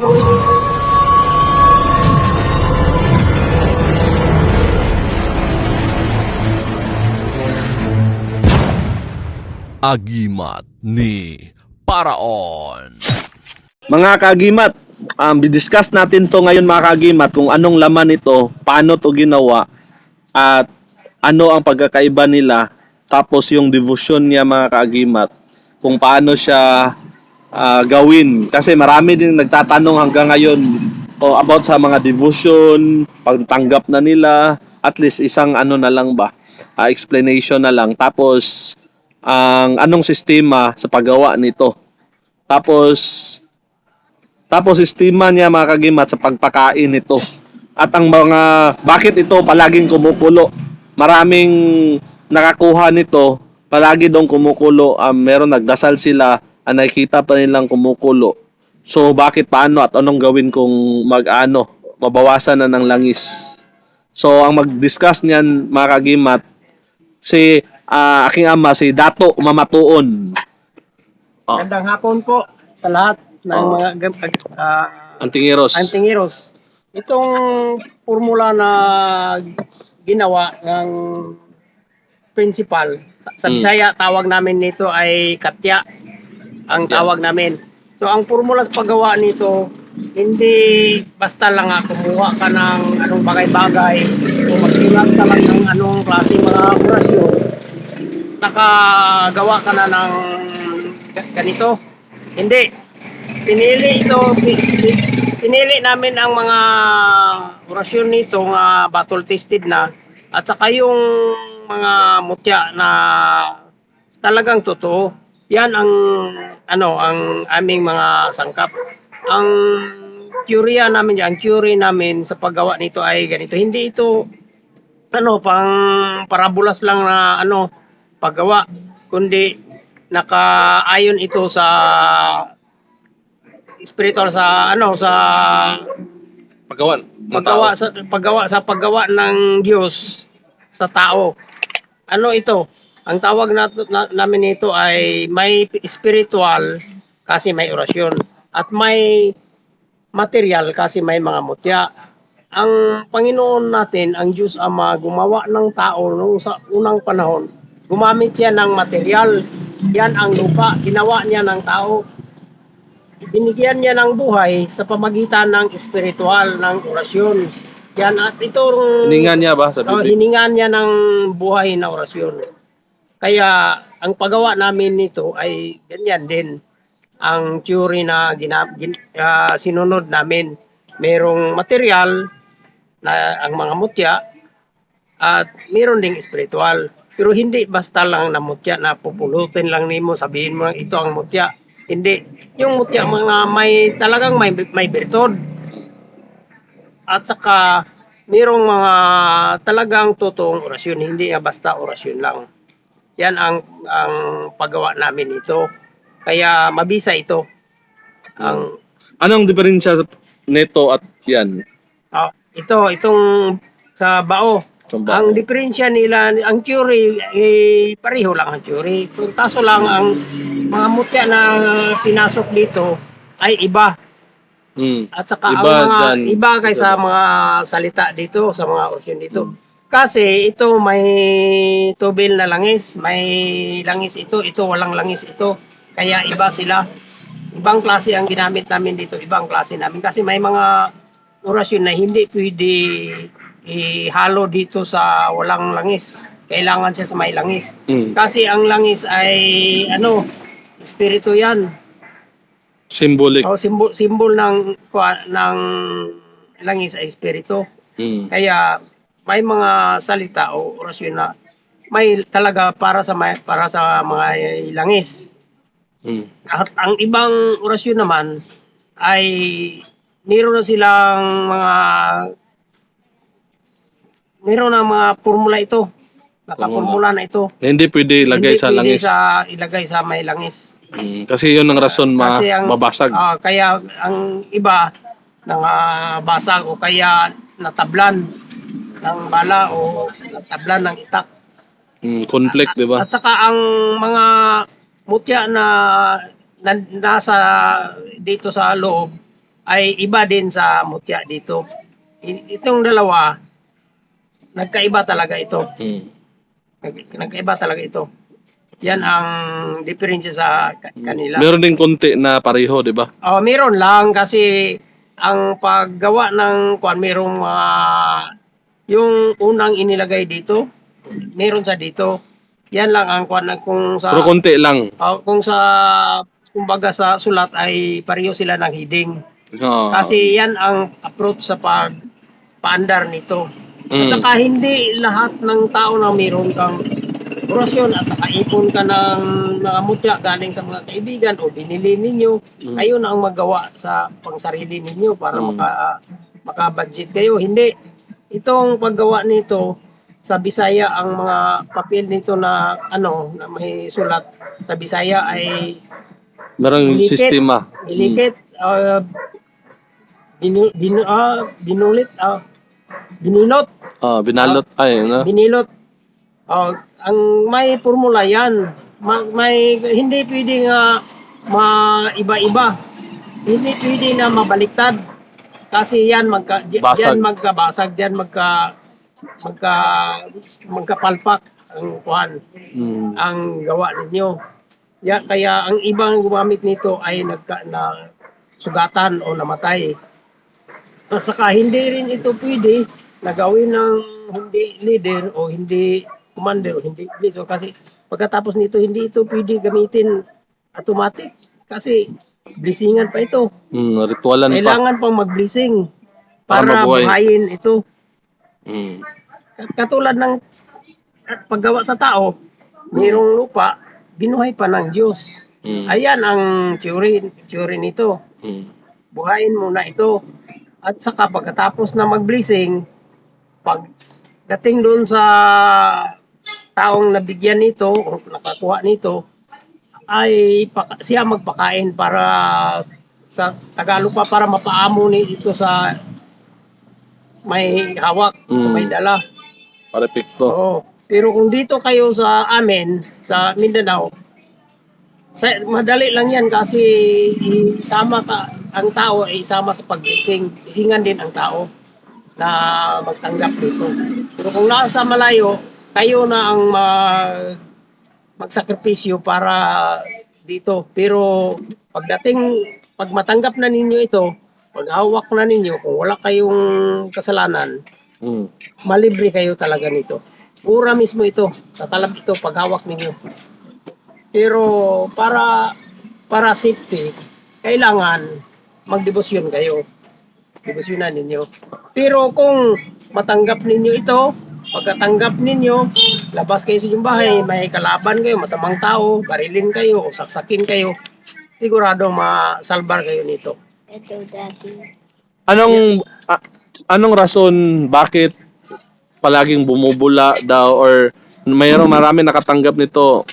Agimat ni Paraon. Mga kagimat, um, discuss natin to ngayon mga kagimat kung anong laman ito, paano to ginawa, at ano ang pagkakaiba nila, tapos yung devotion niya mga kagimat, kung paano siya ah, gawin. Kasi marami din nagtatanong hanggang ngayon o about sa mga devotion, pagtanggap na nila, at least isang ano na lang ba, ah, explanation na lang. Tapos, ang anong sistema sa paggawa nito. Tapos, tapos sistema niya mga kagimat sa pagpakain nito. At ang mga bakit ito palaging kumukulo. Maraming nakakuha nito, palagi dong kumukulo. Um, meron nagdasal sila, ang nakikita pa nilang kumukulo. So bakit paano at anong gawin kung mag-ano, mabawasan na ng langis. So ang mag-discuss niyan mga kagimat si ah, aking ama si Dato Mamatuon. Oh. Magandang hapon po sa lahat ng Oo. mga ah, Antingiros. antingiros. Itong formula na ginawa ng principal, sa Hmm. Bisaya tawag namin nito ay katya ang tawag namin. So ang formula sa paggawa nito, hindi basta lang nga kumuha ka ng anong bagay-bagay o magsulat ka lang ng anong klase mga orasyon nakagawa ka na ng ga- ganito. Hindi. Pinili ito, pi- pi- pinili namin ang mga orasyon nito nga battle tested na at saka yung mga mutya na talagang totoo. Yan ang ano ang aming mga sangkap. Ang teorya namin, ang theory namin sa paggawa nito ay ganito. Hindi ito ano pang parabolas lang na ano paggawa kundi nakaayon ito sa spiritual sa ano sa paggawa tao. sa paggawa sa paggawa ng Diyos sa tao. Ano ito? Ang tawag na, na- namin ito ay may spiritual kasi may orasyon at may material kasi may mga mutya. Ang Panginoon natin, ang Diyos Ama, gumawa ng tao nung sa unang panahon. Gumamit siya ng material. Yan ang lupa. Ginawa niya ng tao. Binigyan niya ng buhay sa pamagitan ng espiritual, ng orasyon. Yan at itong Hininga niya ba sa Oh, hiningan niya ng buhay na orasyon. Kaya ang paggawa namin nito ay ganyan din. Ang theory na gina, gin, ah, sinunod namin, merong material na ang mga mutya at meron ding spiritual. Pero hindi basta lang na mutya na pupulutin lang nimo sabihin mo ito ang mutya. Hindi. Yung mutya mga may talagang may may virtud at saka merong mga talagang totoong orasyon, hindi basta orasyon lang. Yan ang ang paggawa namin ito. Kaya mabisa ito. Ang Anong diferensya sa neto at yan? ah, ito itong sa bao. Bao. Ang diferensya nila, ang theory, eh, pareho lang ang. Pero kaso lang, ang mga mutya na pinasok dito ay iba. Hmm. At saka Iba ang mga dyan. iba kaysa mga salita dito sa mga orasyon dito. Kasi ito may tubil na langis, may langis ito, ito walang langis ito. Kaya iba sila. Ibang klase ang ginamit namin dito, ibang klase namin kasi may mga orasyon na hindi pwede ihalo dito sa walang langis. Kailangan siya sa may langis. Hmm. Kasi ang langis ay ano, espiritu 'yan. Symbolic. O simbol simbol ng ng langis ay espiritu. Hmm. Kaya may mga salita o orasyon na may talaga para sa may, para sa mga langis. Hmm. At ang ibang orasyon naman ay meron na silang mga meron na mga formula ito. Nakapormula na ito. Na Hindi pwede ilagay Hindi sa pwede langis. sa ilagay sa may langis. Hmm. Kasi yun ang rason Kasi ang mababasag. ah, kaya ang iba basag o kaya natablan ng bala o natablan ng itak. Hmm. Conflict, di ba? At saka ang mga mutya na, na nasa dito sa loob ay iba din sa mutya dito. Itong dalawa, nagkaiba talaga ito. Mm. Nag- Nagkaiba talaga ito. Yan ang diferensya sa ka- kanila. Meron din konti na pareho, di ba? Oh, meron lang kasi ang paggawa ng kwan merong ah, yung unang inilagay dito, meron sa dito. Yan lang ang kwan kung sa Pero konti lang. ah, kung sa kumbaga sa sulat ay pareho sila ng hiding. Ah. Kasi yan ang approach sa pag paandar nito. Mm. At saka hindi lahat ng tao na meron kang orasyon at nakaipon ka ng mga mutya galing sa mga kaibigan o binili ninyo, Mm. kayo na ang magawa sa pangsarili ninyo para Mm. maka maka-budget kayo. Hindi. Itong paggawa nito sa Bisaya ang mga papel nito na ano na may sulat sa Bisaya ay Merong Ilikit. sistema. ilikit uh, binu, binu, ah, binulit ah, bininot Ah, binalot. Ay, na. binilot. Oh, ang may formula yan. Ma- may hindi pwede nga maiba-iba. Hindi pwede na mabaliktad. Kasi yan magka Basag. yan magkabasag diyan magka magka magkapalpak ang kuhan Mm. ang gawa ninyo. Ya, kaya ang ibang gumamit nito ay nagka na sugatan o namatay. At saka hindi rin ito pwede na gawin ng hindi leader o hindi commander o hindi police. O kasi pagkatapos nito hindi ito pwede gamitin automatic kasi blessingan pa ito. Mm, ritualan pa. Kailangan pang mag-blessing Para para mabuhay. buhayin ito. Mm. Kat- Katulad ng paggawa sa tao, mayroong lupa, binuhay pa ng Diyos. Mm. Ayan ang theory, theory nito. Mm. Buhayin muna ito. At saka pagkatapos na mag-blessing, pag dating doon sa taong nabigyan nito o nakakuha nito, ay siya magpakain para sa Tagalog pa para mapaamo ni ito sa may hawak, sa Mm. may dala. Parepekto. Oo. Pero kung dito kayo sa amin, sa Mindanao, sa, madali lang yan kasi isama ka, ang tao ay isama sa pag-ising. Isingan din ang tao na magtanggap dito. Pero kung nasa malayo, kayo na ang mag, magsakripisyo para dito. Pero pagdating, pag matanggap na ninyo ito, pag hawak na ninyo, kung wala kayong kasalanan, Mm. malibre kayo talaga nito. Pura mismo ito. Tatalab ito paghawak ninyo. Pero para para safety, kailangan magdebosyon kayo. Debosyonan ninyo. Pero kung matanggap ninyo ito, pagkatanggap ninyo, labas kayo sa inyong bahay, may kalaban kayo, masamang tao, barilin kayo, o saksakin kayo, sigurado masalbar kayo nito. Ito, Daddy. Anong a- anong rason bakit palaging bumubula daw or mayroong marami nakatanggap nito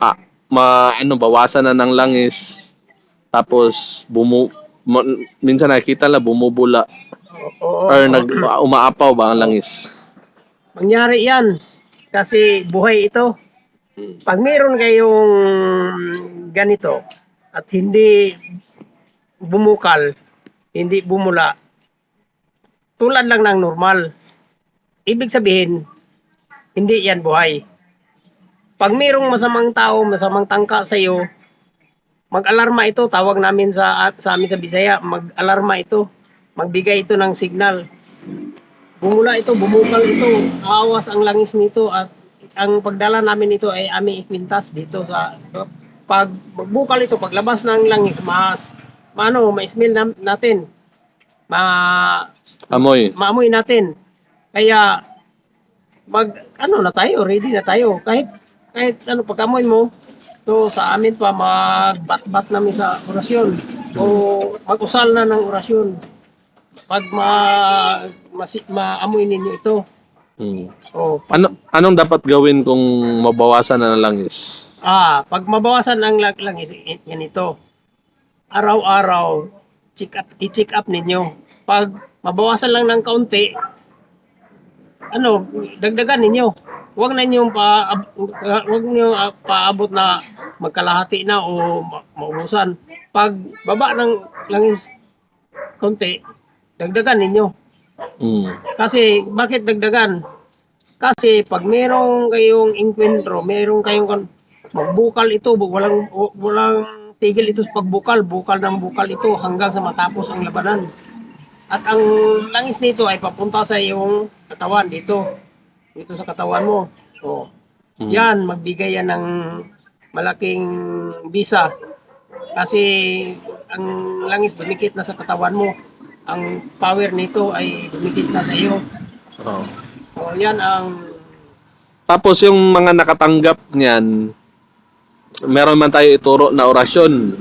ah, ma ano bawasan na ng langis tapos bumu mo- minsan nakikita la bumubula Oo, or nag umaapaw ba ang langis Mangyari yan. Kasi buhay ito. Pag meron kayong ganito at hindi bumukal, hindi bumula, tulad lang ng normal. Ibig sabihin, hindi yan buhay. Pag merong masamang tao, masamang tangka sa iyo, mag-alarma ito, tawag namin sa sa amin sa Bisaya, mag-alarma ito, magbigay ito ng signal bumula ito, bumukal ito, awas ang langis nito at ang pagdala namin ito ay aming ikwintas dito sa pag bukal ito, paglabas ng langis, mas maano, ma-smell nam- natin. Ma amoy maamoy natin. Kaya mag ano na tayo, ready na tayo. Kahit kahit ano pag-amoy mo, so sa amin pa magbat-bat namin sa orasyon o mag-usal na ng orasyon. Pag ma, masi, maamoy ninyo ito. Mm. O, ano anong dapat gawin kung mabawasan na ng langis ah, pag mabawasan ang lang, lang yan ito. Araw-araw, check up, i-check up ninyo. Pag mabawasan lang ng kaunti, ano, dagdagan ninyo. Huwag na ninyong pa ab- huwag niyo uh, paabot na magkalahati na o ma- maubusan. Pag baba ng langis konti, dagdagan ninyo. Mm. Kasi, bakit dagdagan? Kasi, pag merong kayong inkwentro, merong kayong magbukal ito, walang, walang tigil ito sa pagbukal, bukal ng bukal ito hanggang sa matapos ang labanan. At ang langis nito ay papunta sa iyong katawan dito. Dito sa katawan mo. So, Mm. yan, magbigay yan ng malaking bisa. Kasi ang langis dumikit na sa katawan mo. Ang power nito ay dumikit na sa iyo. Oh. So, yan ang Tapos yung mga nakatanggap niyan, meron man tayo ituro na orasyon.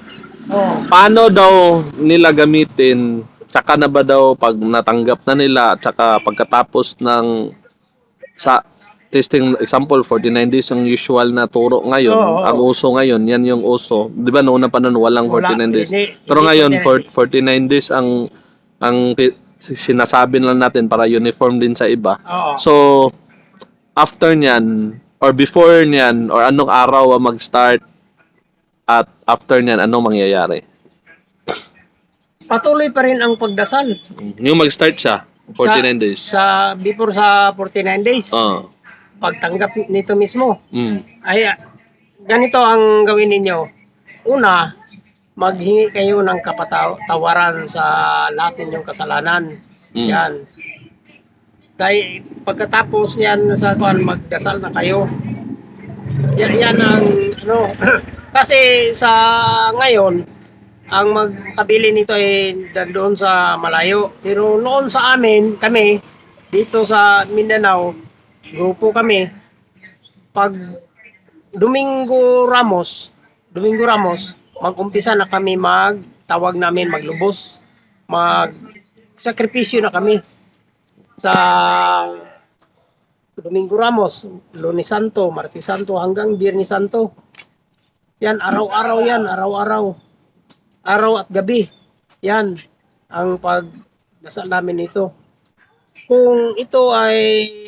oh, Paano daw nila gamitin? Tsaka na ba daw pag natanggap na nila, tsaka pagkatapos ng sa testing example 49 days ang usual na turo ngayon, Oo, oo. ang uso ngayon, yan yung uso. 'Di ba noong una pa noon walang Wala, 49 days. hindi- Pero hindi ngayon 49 for 49 days ang ang sinasabi lang natin para uniform din sa iba. oo. So, after niyan, or before niyan, or anong araw ang mag-start, at after niyan, anong mangyayari? Patuloy pa rin ang pagdasal. Yung mag-start siya, 49 sa, days. Sa, before sa 49 days. Oo. Pagtanggap nito mismo. Mm. Ay, ah, ganito ang gawin ninyo. Una, maghingi kayo ng kapatawaran sa lahat ninyong kasalanan. Mm. Yan. Dahil pagkatapos niyan sa kuan magdasal na kayo. Yan, yan ang ano kasi sa ngayon ang magkabili nito ay doon sa malayo. Pero noon sa amin, kami dito sa Mindanao, grupo kami. Pag Domingo Ramos, Domingo Ramos, mag-umpisa na kami magtawag namin maglubos. Mag sakripisyo na kami sa Domingo Ramos, Lunes Santo, Martes Santo hanggang Biyernes Santo. Yan araw-araw yan, araw-araw. Araw at gabi. Yan ang pagdasal namin ito. Kung ito ay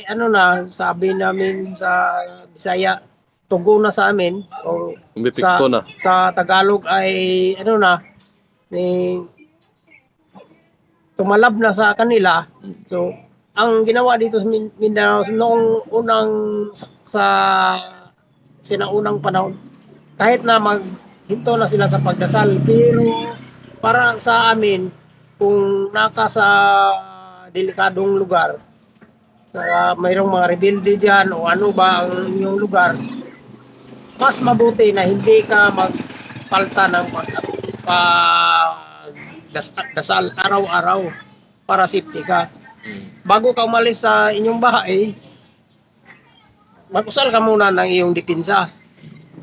ano na, sabi namin sa Bisaya, tugo na sa amin o sa, Bipikto na. sa Tagalog ay ano na, ni tumalab na sa kanila. So, ang ginawa dito sa Min- Mindanao noong unang sa, sa sinaunang panahon, kahit na maghinto na sila sa pagdasal, pero para sa amin, kung naka sa delikadong lugar, sa mayroong mga rebelde dyan o ano ba ang inyong lugar, mas mabuti na hindi ka magpalta ng pag, pag das, dasal araw-araw para safety ka. Bago ka umalis sa inyong bahay, mag-usal ka muna ng iyong dipinsa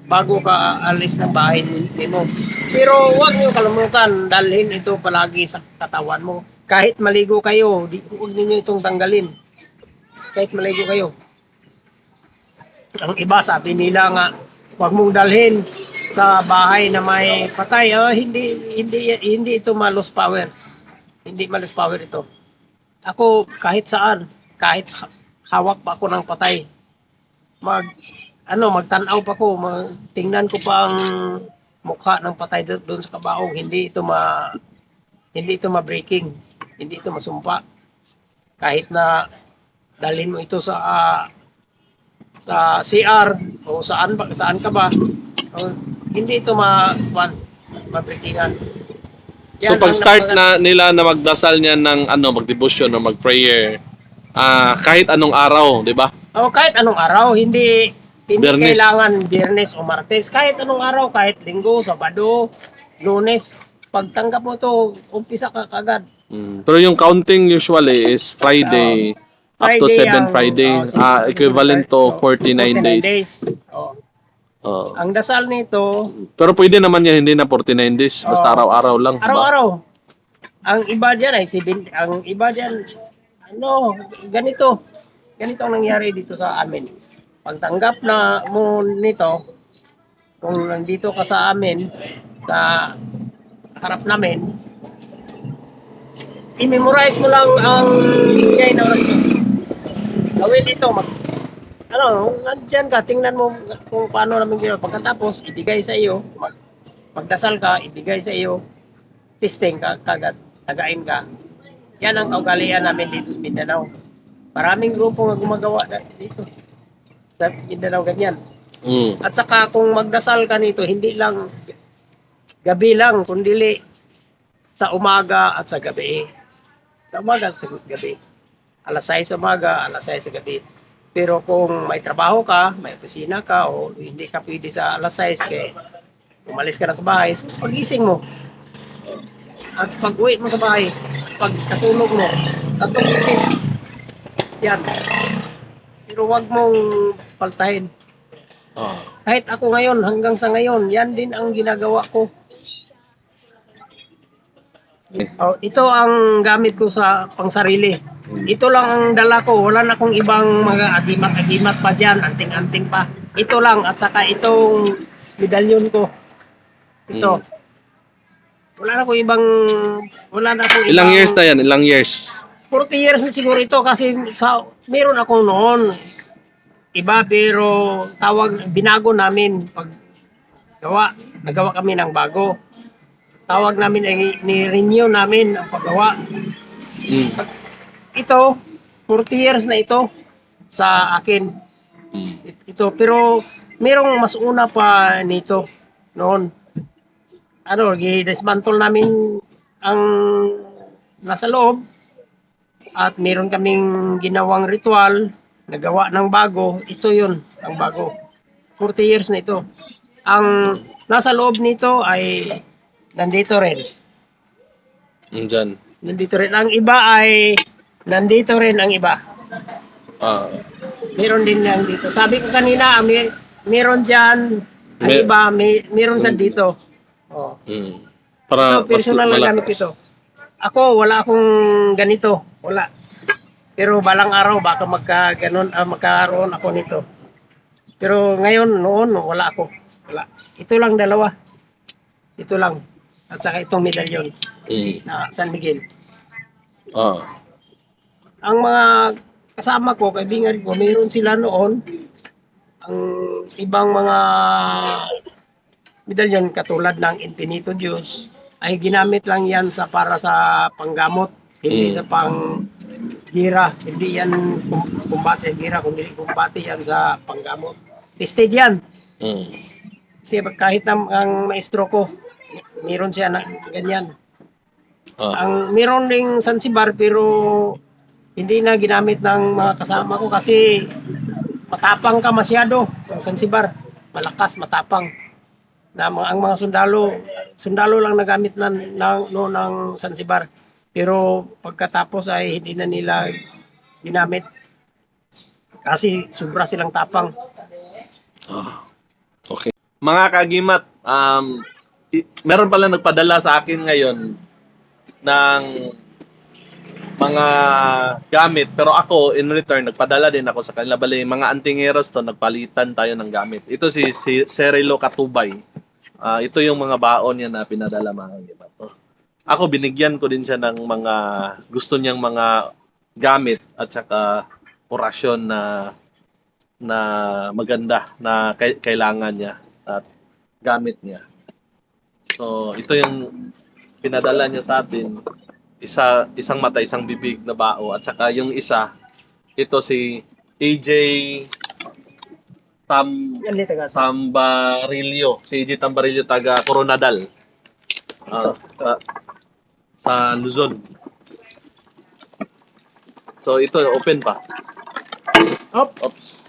bago ka alis ng bahay ni mo. Pero huwag niyo kalimutan, dalhin ito palagi sa katawan mo. Kahit maligo kayo, di, huwag niyo itong tanggalin. Kahit maligo kayo. Ang iba sabi nila nga, huwag mong dalhin sa bahay na may patay. Oh, hindi hindi hindi ito malos power. Hindi malos power ito. Ako kahit saan, kahit ha- hawak pa ako ng patay. Mag ano, magtanaw pa ko, mag, tingnan ko pa ang mukha ng patay do- doon sa kabaong. Hindi ito ma hindi ito ma-breaking. Hindi ito masumpa. Kahit na dalhin mo ito sa ah, sa CR o saan ba saan ka ba o, hindi ito ma ma ma-breakingan. So Yan pag ang start na nila na magdasal niya ng ano, mag-devotion o mag-prayer, ah kahit anong araw, 'di ba? O kahit anong araw, hindi hindi Biyernes. kailangan biyernes o martes. Kahit anong araw, kahit linggo, sabado, lunes, pagtanggap mo to, umpisa ka kagad. Mm. Pero yung counting usually is Friday, up to Friday 7 ang- Friday, oh, ah, equivalent to so, 49 days. O, Oh. ang dasal nito, Pero pwede naman yan, hindi na 49 days, basta Oo. araw-araw lang. ba? araw-araw. Ang iba dyan ay seven, ang iba dyan, ano, ganito. Ganito ang nangyari dito sa amin. Pagtanggap na mo nito, kung nandito ka sa amin, sa harap namin, i-memorize mo lang ang bigay na oras mo. Gawin dito, mag, ano, nandyan ka, tingnan mo kung paano namin ginawa. Pagkatapos, ibigay sa iyo, mag, magdasal ka, ibigay sa iyo, testing ka kagad. tagain ka. Yan ang kaugalian namin dito sa Mindanao. Maraming grupo nga gumagawa dito. Sa Mindanao ganyan. Mm. At saka kung magdasal ka nito, hindi lang gabi lang, kundi sa umaga at sa gabi. Sa umaga at sa gabi. Alas 6 sa umaga, alas 6 sa gabi. Pero kung may trabaho ka, may opisina ka, o hindi ka pwede sa alas 6, kaya umalis ka na sa bahay, so pagising mo. At pag uwi mo sa bahay, pag katulog mo, tatlong beses. Yan. Pero wag mong paltahin. Ah. Kahit ako ngayon, hanggang sa ngayon, yan din ang ginagawa ko. Oh, ito ang gamit ko sa pangsarili. Ito lang ang dala ko. Wala na akong ibang mga agimat-agimat pa dyan, anting-anting pa. Ito lang at saka itong medalyon ko. Ito. Wala na akong ibang wala na akong Ilang ibang, years na yan? Ilang years? 40 years na siguro ito kasi sa meron akong noon iba pero tawag binago namin pag gawa nagawa kami ng bago tawag namin ay ni-renew namin ang paggawa. Mm. ito 40 years na ito sa akin. Mm. It- ito pero merong mas una pa nito noon. Ano i-dismantle namin ang nasa loob at meron kaming ginawang ritual nagawa ng bago. Ito yun ang bago. 40 years na ito. Ang nasa loob nito ay nandito rin Mm, dyan. nandito rin ang iba ay nandito rin ang iba Ah. Meron din lang dito. Sabi ko kanina, may, meron dyan, ang May- iba, may, meron sa dito. Oh. Mm. Para Ito, personal na gamit ito. Ako, wala akong ganito. Wala. Pero balang araw, baka magka, ganun, ah, magkaroon ako nito. Pero ngayon, noon, wala ako. Wala. Ito lang dalawa. Ito lang. At saka itong medalyon Mm. na San Miguel. Ah. ang mga kasama ko, kaibigan ko, mayroon sila noon ang ibang mga medalyon katulad ng Infinito Diyos ay ginamit lang yan sa para sa panggamot, hindi Mm. sa pang gira, hindi yan kum- kumbate gira, kundi kumbate yan sa panggamot. Tested yan. Mm. Kasi kahit na ang maestro ko, meron siya na ganyan. Ah. Ang meron ding Sansibar pero hindi na ginamit ng mga kasama ko kasi matapang ka masyado ang Sansibar. Malakas, matapang. Na mga, ang mga sundalo, sundalo lang nagamit ng, ng, no, ng Sansibar. Pero pagkatapos ay hindi na nila ginamit. Kasi sobra silang tapang. Ah. Okay. Mga kagimat, um, meron pala nagpadala sa akin ngayon ng mga gamit. Pero ako, in return, nagpadala din ako sa kanila. Bali, mga antingeros to, nagpalitan tayo ng gamit. Ito si, si Serilo Katubay. Ah, ito yung mga baon niya na pinadala mga kagimat. Oh. Ako, binigyan ko din siya ng mga gusto niyang mga gamit at saka orasyon na na maganda na kailangan niya at gamit niya. So, ito yung pinadala niya sa atin. Isa, isang mata, isang bibig na bao. At saka yung isa, ito si AJ Tam. Tambarillo. Si AJ Tambarillo, taga Coronadal. Ah, sa, sa Luzon. So, ito, open pa. Hop. Oops.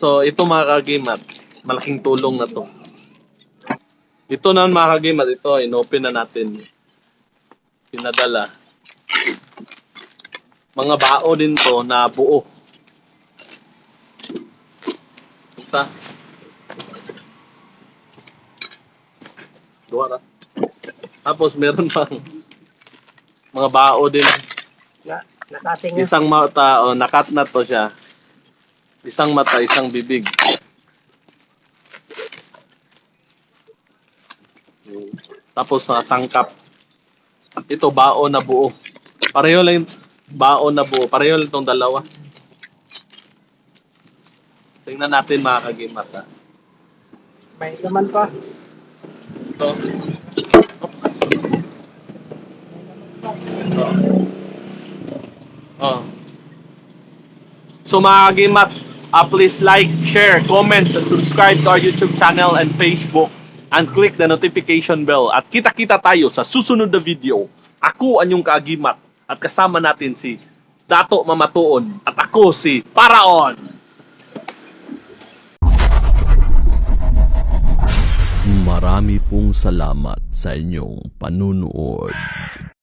So, ito mga kagimat, malaking tulong na to. Ito na mga kagimat, ito, inopen na natin. Pinadala. Mga bao din to na buo. Ito. Dua na. Tapos meron pang mga bao din Na, nakating na. Isang mata, oh, nakat na to siya. Isang mata, isang bibig. Tapos sa sangkap. Ito bao na buo. Pareho lang yung bao na buo. Pareho lang itong dalawa. Tingnan natin mga kagimat ha. May laman pa. Ito. Oh. So mga kagimat, uh, please like, share, comments, and subscribe to our YouTube channel and Facebook and click the notification bell. At kita-kita tayo sa susunod na video. Ako ang yung kaagimat at kasama natin si Dato Mamatuon at ako si Paraon. Marami pong salamat sa inyong panunood.